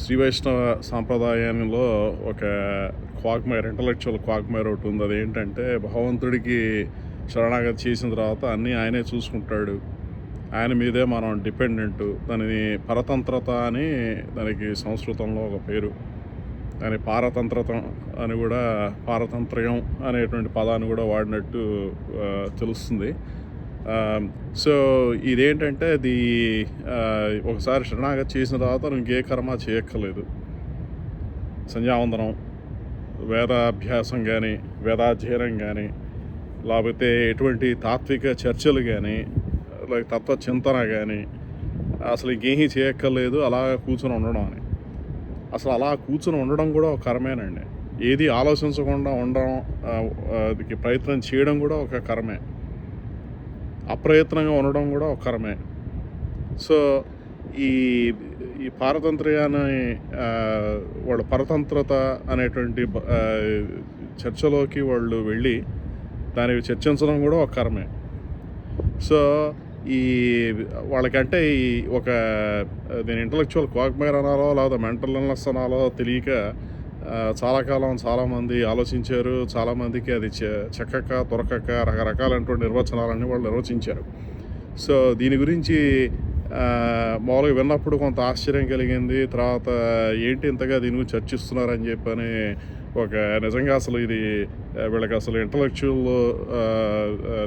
శ్రీ వైష్ణవ సాంప్రదాయంలో ఒక క్వాక్మైర్ ఇంటలెక్చువల్ క్వాగ్మైర్ ఒకటి ఉంది. అదేంటంటే భగవంతుడికి శరణాగతి చేసిన తర్వాత అన్నీ ఆయనే చూసుకుంటాడు. ఆయన మీదే మనం డిపెండెంట్. దానిని పరతంత్రత అని దానికి సంస్కృతంలో ఒక పేరు. దాని పారతంత్రత అని కూడా పారతంత్రయం అనేటువంటి పదాన్ని కూడా వాడినట్టు తెలుస్తుంది. Um, సో ఇదేంటంటే అది ఒకసారి శరణాగతి చేసిన తర్వాత ఇంకే కర్మ చేయక్కర్లేదు. సంధ్యావందనం వేదాభ్యాసం కానీ వేదాధ్యయనం కానీ లేకపోతే ఎటువంటి తాత్విక చర్చలు కానీ లైక్ తత్వ చింతన కానీ అసలు ఇంకేమీ చేయక్కర్లేదు అలా కూర్చొని ఉండడం అని. అసలు అలా కూర్చొని ఉండడం కూడా ఒక కర్మేనండి. ఏది ఆలోచించకుండా ఉండడం అది ప్రయత్నం చేయడం కూడా ఒక కర్మే. అప్రయత్నంగా ఉండడం కూడా ఒక సో ఈ ఈ పారతంత్ర్యాన్ని వాళ్ళ పరతంత్రత అనేటువంటి చర్చలోకి వాళ్ళు వెళ్ళి దానికి చర్చించడం కూడా ఒక కరమే. సో ఈ వాళ్ళకంటే ఈ ఒక దీని ఇంటలెక్చువల్ క్వాక్మైర్ అనాలో లేదా మెంటల్ అనాలో తెలియక చాలా కాలం చాలామంది ఆలోచించారు. చాలామందికి అది చక్కక దొరకక రకరకాలైనటువంటి నిర్వచనాలన్నీ వాళ్ళు నిర్వచించారు. సో దీని గురించి మామూలుగా విన్నప్పుడు కొంత ఆశ్చర్యం కలిగింది. తర్వాత ఏంటి ఇంతగా దీని గురించి చర్చిస్తున్నారని చెప్పని ఒక నిజంగా అసలు ఇది వీళ్ళకి అసలు ఇంటలెక్చువల్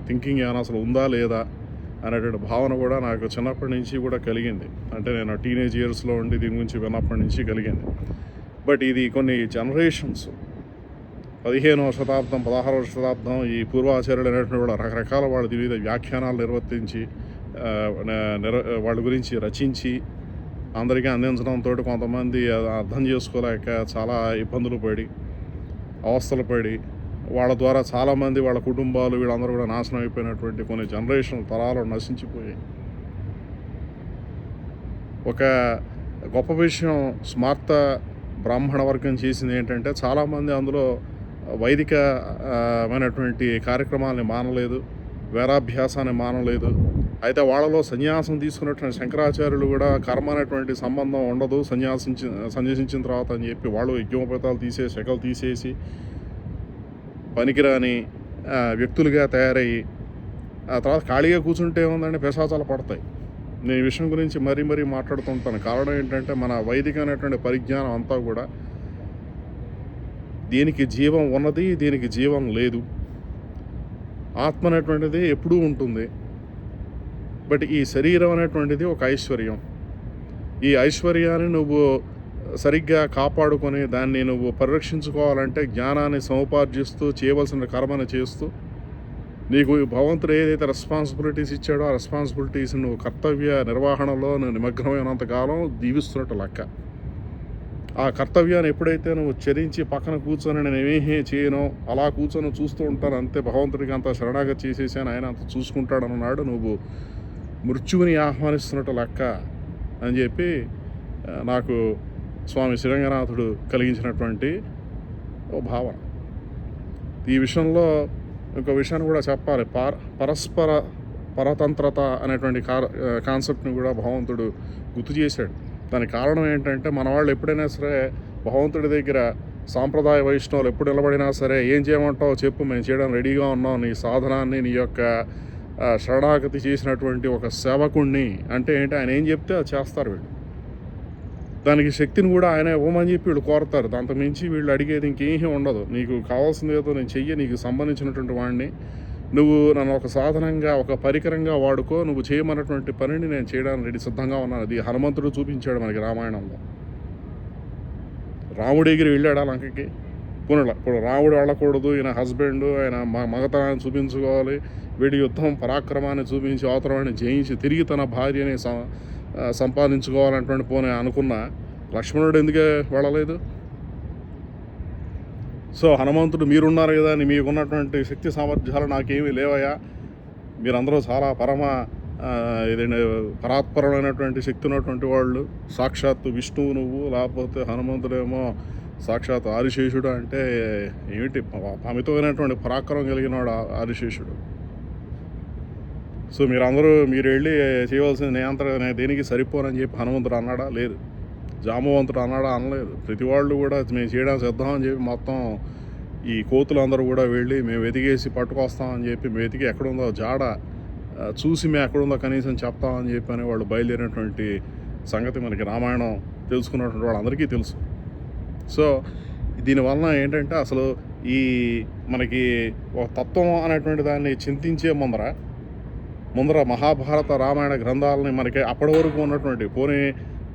థింకింగ్ ఏమైనా అసలు ఉందా లేదా అనేటువంటి భావన కూడా నాకు చిన్నప్పటి నుంచి కూడా కలిగింది. అంటే నేను టీనేజ్ ఇయర్స్లో ఉండి దీని గురించి విన్నప్పటి నుంచి కలిగింది. బట్ ఇది కొన్ని జనరేషన్స్. పదిహేనవ శతాబ్దం పదహారవ శతాబ్దం ఈ పూర్వాచార్యులు అనేటువంటి వాళ్ళు రకరకాల వాళ్ళ వివిధ వ్యాఖ్యానాలు నిర్వర్తించి నిర వాళ్ళ గురించి రచించి అందరికీ అందించడంతో కొంతమంది అది అర్థం చేసుకోలేక చాలా ఇబ్బందులు పడి అవస్థలు పడి వాళ్ళ ద్వారా చాలామంది వాళ్ళ కుటుంబాలు వీళ్ళందరూ కూడా నాశనం అయిపోయినటువంటి కొన్ని జనరేషన్ తరాలు నశించిపోయాయి. ఒక గొప్ప విషయం స్మార్త బ్రాహ్మణ వర్గం చేసింది ఏంటంటే చాలామంది అందులో వైదిక కార్యక్రమాలని మానలేదు వేరాభ్యాసాన్ని మానలేదు. అయితే వాళ్ళలో సన్యాసం తీసుకున్నటువంటి శంకరాచార్యులు కూడా కర్మ అనేటువంటి సంబంధం ఉండదు సన్యాసించి సన్యాసించిన తర్వాత అని చెప్పి వాళ్ళు యజ్ఞోపేతాలు తీసేసి శకలు తీసేసి పనికిరాని వ్యక్తులుగా తయారయ్యి ఆ తర్వాత ఖాళీగా కూర్చుంటే ఏముందంటే పిశాచాలు పడతాయి. నేను ఈ విషయం గురించి మరీ మరీ మాట్లాడుతుంటాను. కారణం ఏంటంటే మన వైదిక అనేటువంటి పరిజ్ఞానం అంతా కూడా దీనికి జీవం ఉన్నది దీనికి జీవం లేదు. ఆత్మ అనేటువంటిది ఎప్పుడూ ఉంటుంది. బట్ ఈ శరీరం అనేటువంటిది ఒక ఐశ్వర్యం. ఈ ఐశ్వర్యాన్ని నువ్వు సరిగ్గా కాపాడుకొని దాన్ని నువ్వు పరిరక్షించుకోవాలంటే జ్ఞానాన్ని సముపార్జిస్తూ చేయవలసిన కర్మను చేస్తూ నీకు భగవంతుడు ఏదైతే రెస్పాన్సిబిలిటీస్ ఇచ్చాడో ఆ రెస్పాన్సిబిలిటీస్ నువ్వు కర్తవ్య నిర్వహణలో నువ్వు నిమగ్నమైనంత కాలం దీవిస్తున్నట్టు లెక్క. ఆ కర్తవ్యాన్ని ఎప్పుడైతే నువ్వు చరించి పక్కన కూర్చొని నేను ఏమీ చేయను అలా కూర్చొని చూస్తూ ఉంటాను అంతే భగవంతుడికి అంత శరణాగతి చేసేసాను ఆయన అంత చూసుకుంటాడు అన్నాడు నువ్వు మృత్యువుని ఆహ్వానిస్తున్నట్టు లెక్క అని చెప్పి నాకు స్వామి శ్రీరంగనాథుడు కలిగించినటువంటి ఓ భావన. ఈ విషయంలో ఇంకో విషయాన్ని కూడా చెప్పాలి. పర పరస్పర పరతంత్రత అనేటువంటి కార్ కాన్సెప్ట్ని కూడా భగవంతుడు గుర్తు చేశాడు. దానికి కారణం ఏంటంటే మన వాళ్ళు ఎప్పుడైనా సరే భగవంతుడి దగ్గర సాంప్రదాయ వైష్ణవులు ఎప్పుడు నిలబడినా సరే ఏం చేయమంటావు చెప్పు మేము చేయడం రెడీగా ఉన్నాం నీ సాధనాన్ని నీ యొక్క శరణాగతి చేసినటువంటి ఒక సేవకుణ్ణి అంటే ఏంటి? ఆయన ఏం చెప్తే అది చేస్తారు వీళ్ళు. దానికి శక్తిని కూడా ఆయన ఇవ్వమని చెప్పి వీళ్ళు కోరతారు. దాంతో మించి వీళ్ళు అడిగేది ఇంకేమీ ఉండదు. నీకు కావాల్సింది ఏదో నేను చెయ్యి నీకు సంబంధించినటువంటి వాడిని. నువ్వు నన్ను ఒక సాధనంగా ఒక పరికరంగా వాడుకో నువ్వు చేయమన్నటువంటి పనిని నేను చేయడానికి రెడీ సిద్ధంగా ఉన్నాను. అది హనుమంతుడు చూపించాడు మనకి రామాయణంలో. రాముడి దగ్గర వెళ్ళాడు లంకకి? పునల ఇప్పుడు రాముడు వెళ్ళకూడదు. ఈయన హస్బెండ్ ఆయన మ మగతనాన్ని చూపించుకోవాలి. వీడి యుద్ధం పరాక్రమాన్ని చూపించి అవతరాన్ని జయించి తిరిగి తన భార్యని సంపాదించుకోవాలన్నటువంటి పోనీ అనుకున్న లక్ష్మణుడు ఎందుకే వెళ్ళలేదు? సో హనుమంతుడు మీరున్నారు కదా అని మీకున్నటువంటి శక్తి సామర్థ్యాలు నాకేమీ లేవయ్యా. మీరందరూ చాలా పరమ ఏదైనా పరాత్పరమైనటువంటి శక్తి ఉన్నటువంటి వాళ్ళు. సాక్షాత్తు విష్ణువు నువ్వు లేకపోతే హనుమంతుడేమో సాక్షాత్ ఆదిశేషుడు అంటే ఏమిటి? అమితమైనటువంటి పరాక్రమం కలిగిన వాడు ఆ- ఆదిశేషుడు. సో మీరందరూ మీరు వెళ్ళి చేయవలసిన నియంత్రణ దేనికి సరిపోనని చెప్పి హనుమంతుడు అన్నాడా? లేదు. జామవంతుడు అన్నాడా? అనలేదు. ప్రతి వాళ్ళు కూడా మేము చేయడానికి సిద్ధం అని చెప్పి మొత్తం ఈ కోతులు అందరూ కూడా వెళ్ళి మేము వెతికేసి పట్టుకొస్తామని చెప్పి మేము వెతికి ఎక్కడుందో జాడ చూసి మేము ఎక్కడుందో కనీసం చెప్తామని చెప్పి అని వాళ్ళు బయలుదేరినటువంటి సంగతి మనకి రామాయణం తెలుసుకున్నటువంటి వాళ్ళందరికీ తెలుసు. సో దీనివలన ఏంటంటే అసలు ఈ మనకి ఒక తత్వం అనేటువంటి దాన్ని చింతించే ముందర ముందర మహాభారత రామాయణ గ్రంథాలని మనకి అప్పటి వరకు ఉన్నటువంటి పోనీ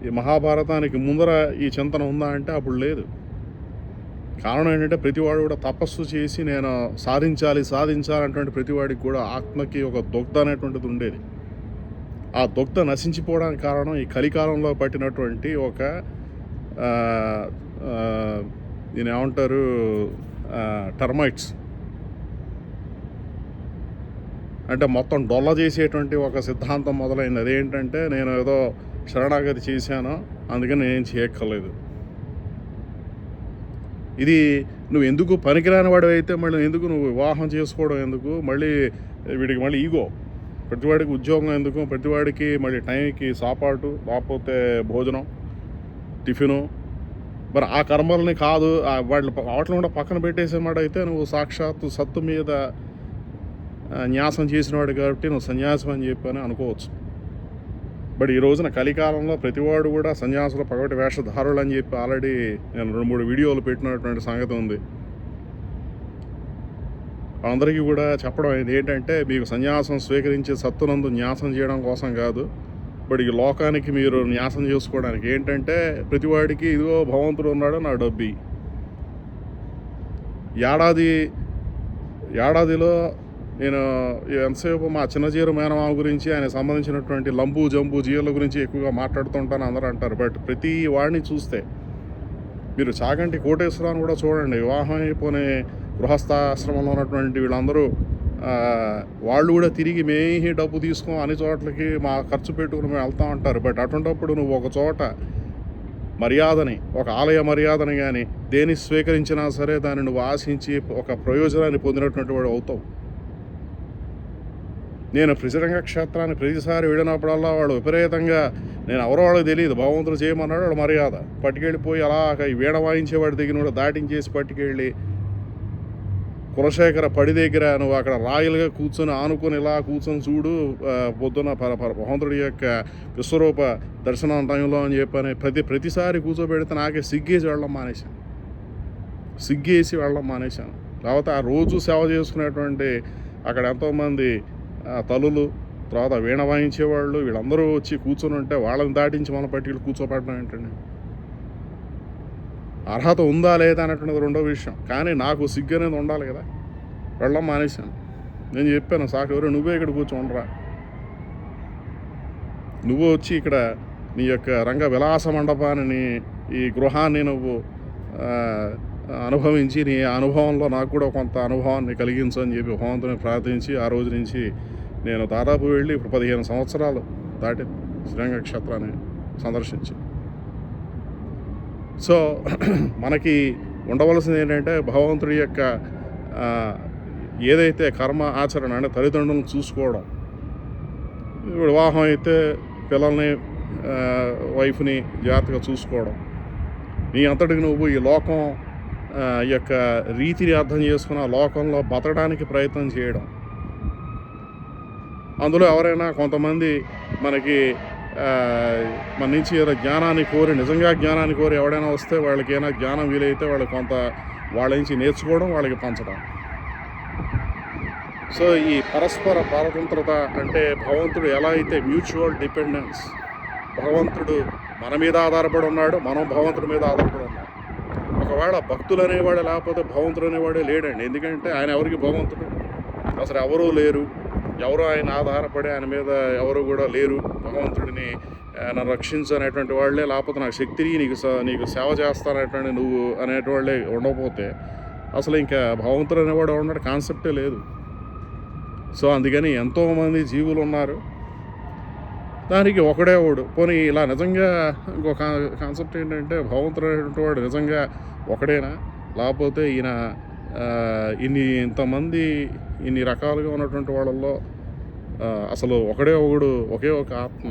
ఈ మహాభారతానికి ముందర ఈ చింతన ఉందా అంటే అప్పుడు లేదు. కారణం ఏంటంటే ప్రతివాడు కూడా తపస్సు చేసి నేను సాధించాలి సాధించాలన్నటువంటి ప్రతివాడికి కూడా ఆత్మకి ఒక దుగ్ధ అనేటువంటిది ఉండేది. ఆ దుగ్ధ నశించిపోవడానికి కారణం ఈ కలికాలంలో పట్టినటువంటి ఒక దీని ఏమంటారు టర్మైట్స్. అంటే మొత్తం డొల్ల చేసేటువంటి ఒక సిద్ధాంతం మొదలైంది. అదేంటంటే నేను ఏదో శరణాగతి చేశాను అందుకని నేను చేయక్కర్లేదు. ఇది నువ్వు ఎందుకు పనికిరాని వాడు అయితే మళ్ళీ ఎందుకు నువ్వు వివాహం చేసుకోవడం ఎందుకు? మళ్ళీ వీడికి మళ్ళీ ఈగో. ప్రతివాడికి ఉద్యోగం ఎందుకు? ప్రతివాడికి మళ్ళీ టైంకి సాపాటు లేకపోతే భోజనం టిఫిను. మరి ఆ కర్మల్ని కాదు వాటి వాటిని కూడా పక్కన పెట్టేసేమాట అయితే నువ్వు సాక్షాత్తు సత్తు మీద న్యాసం చేసినవాడు కాబట్టి నువ్వు సన్యాసం అని చెప్పి అని అనుకోవచ్చు. బట్ ఈ రోజున కలికాలంలో ప్రతివాడు కూడా సన్యాసులు పగటి వేషధారులు అని చెప్పి ఆల్రెడీ నేను రెండు మూడు వీడియోలు పెట్టినటువంటి సంగతి ఉంది. అందరికీ కూడా చెప్పడం అనేది ఏంటంటే మీకు సన్యాసం స్వీకరించి సత్తునందు న్యాసం చేయడం కోసం కాదు. బట్ ఈ లోకానికి మీరు న్యాసం చేసుకోవడానికి ఏంటంటే ప్రతివాడికి ఇదిగో భగవంతుడు ఉన్నాడు నా డబ్బి. ఏడాది ఏడాదిలో నేను ఎంతసేపు మా చిన్నజీరు మేనమామ గురించి ఆయన సంబంధించినటువంటి లంబు జంబు జీవుల గురించి ఎక్కువగా మాట్లాడుతుంటాను అందరూ అంటారు. బట్ ప్రతి వాడిని చూస్తే మీరు చాగంటి కోటేశ్వరాన్ని కూడా చూడండి. వివాహం అయిపోయిన గృహస్థాశ్రమంలో ఉన్నటువంటి వీళ్ళందరూ వాళ్ళు కూడా తిరిగి మేమే డబ్బు తీసుకో అన్ని చోట్లకి మా ఖర్చు పెట్టుకుని మేము వెళ్తా ఉంటారు. బట్ అటువంటప్పుడు నువ్వు ఒక చోట మర్యాదని ఒక ఆలయ మర్యాదని కానీ దేని స్వీకరించినా సరే దాన్ని నువ్వు ఆశించి ఒక ప్రయోజనాన్ని పొందినటువంటి వాడు అవుతావు. నేను ప్రసిరంగ క్షేత్రాన్ని ప్రతిసారి వెళ్ళినప్పుడల్లా వాడు విపరీతంగా నేను ఎవరో వాళ్ళకి తెలియదు భగవంతుడు చేయమన్నాడు వాడు మర్యాద. పట్టుకెళ్ళిపోయి అలా ఈ వీణ వాయించేవాడి దగ్గర కూడా దాటించేసి పట్టుకెళ్ళి కులశేఖర పడి దగ్గర నువ్వు అక్కడ రాయలుగా కూర్చొని ఆనుకొని ఇలా కూర్చొని చూడు పొద్దున పర భగవంతుడి యొక్క విశ్వరూప దర్శనం టైంలో అని చెప్పని ప్రతి ప్రతిసారి కూర్చోబెడితే నాకే సిగ్గేసి వెళ్ళడం మానేశాను. సిగ్గేసి వెళ్ళడం మానేశాను. తర్వాత ఆ రోజు సేవ చేసుకునేటువంటి అక్కడ ఎంతోమంది తలులు తర్వాత వీణ వాయించేవాళ్ళు వీళ్ళందరూ వచ్చి కూర్చొని ఉంటే వాళ్ళని దాటించి మన పట్టికలు కూర్చోబెట్టడం ఏంటండి? అర్హత ఉందా లేదా అనేటువంటిది రెండో విషయం. కానీ నాకు సిగ్గు అనేది ఉండాలి కదా. వెళ్ళడం మానేశాను. నేను చెప్పాను సాకు ఎవరు నువ్వే ఇక్కడ కూర్చోండిరా నువ్వు వచ్చి ఇక్కడ నీ యొక్క రంగ విలాస మండపాన్ని ఈ గృహాన్ని నువ్వు అనుభవించి నీ అనుభవంలో నాకు కూడా కొంత అనుభవాన్ని కలిగించని చెప్పి భగవంతుని ప్రార్థించి ఆ రోజు నుంచి నేను దాదాపు వెళ్ళి ఇప్పుడు పదిహేను సంవత్సరాలు దాటి శ్రీరంగ క్షేత్రాన్ని సందర్శించి. సో మనకి ఉండవలసింది ఏంటంటే భగవంతుడి యొక్క ఏదైతే కర్మ ఆచరణ అంటే తల్లిదండ్రులను చూసుకోవడం. వివాహం అయితే పిల్లల్ని వైఫ్ని జాగ్రత్తగా చూసుకోవడం. నీ అంతటికి నువ్వు ఈ లోకం యొక్క రీతిని అర్థం చేసుకుని ఆ లోకంలో బతకడానికి ప్రయత్నం చేయడం. అందులో ఎవరైనా కొంతమంది మనకి మన నుంచి ఏదో జ్ఞానాన్ని కోరి నిజంగా జ్ఞానాన్ని కోరి ఎవడైనా వస్తే వాళ్ళకి ఏమైనా జ్ఞానం వీలైతే వాళ్ళు కొంత వాళ్ళ నుంచి నేర్చుకోవడం వాళ్ళకి పంచడం. సో ఈ పరస్పర పారతంత్రత అంటే భగవంతుడు ఎలా అయితే మ్యూచువల్ డిపెండెన్స్ భగవంతుడు మన మీద ఆధారపడి ఉన్నాడు మనం భగవంతుడి మీద ఆధారపడి ఒకవేళ భక్తులు అనేవాడు లేకపోతే భగవంతుడు అనేవాడే లేడండి. ఎందుకంటే ఆయన ఎవరికి భగవంతుడు? అసలు ఎవరూ లేరు. ఎవరు ఆయన ఆధారపడి ఆయన మీద ఎవరు కూడా లేరు. భగవంతుడిని నన్ను రక్షించు అనేటువంటి వాళ్ళే లేకపోతే నాకు శక్తిని నీకు స- నీకు సేవ చేస్తానటువంటి నువ్వు అనేటి వాళ్ళే ఉండకపోతే అసలు ఇంకా భగవంతుడు అనేవాడు ఉన్నాడు కాన్సెప్టే లేదు. సో అందుకని ఎంతోమంది జీవులు ఉన్నారు దానికి ఒకడే వాడు. పోనీ ఇలా నిజంగా ఇంకో కా- కాన్సెప్ట్ ఏంటంటే భగవంతుడు అనేటువంటి వాడు నిజంగా ఒకడేనా? లేకపోతే ఈయన ఇన్ని ఇంతమంది ఇన్ని రకాలుగా ఉన్నటువంటి వాళ్ళల్లో అసలు ఒకడే ఒకడు ఒకే ఒక ఆత్మ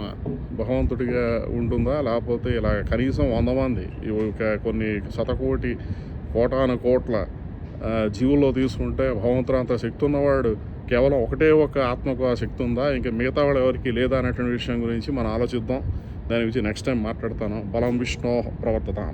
భగవంతుడిగా ఉంటుందా? లేకపోతే ఇలా కనీసం వంద మంది ఒక కొన్ని శతకోటి కోటాను కోట్ల జీవుల్లో తీసుకుంటే భగవంతుడు అంత శక్తి ఉన్నవాడు కేవలం ఒకటే ఒక ఆత్మకు ఆ శక్తి ఉందా? ఇంకా మిగతా వాళ్ళు ఎవరికి లేదా అనేటువంటి విషయం గురించి మనం ఆలోచిద్దాం. దాని గురించి నెక్స్ట్ టైం మాట్లాడతాను. బలం విష్ణు ప్రవర్తతాం.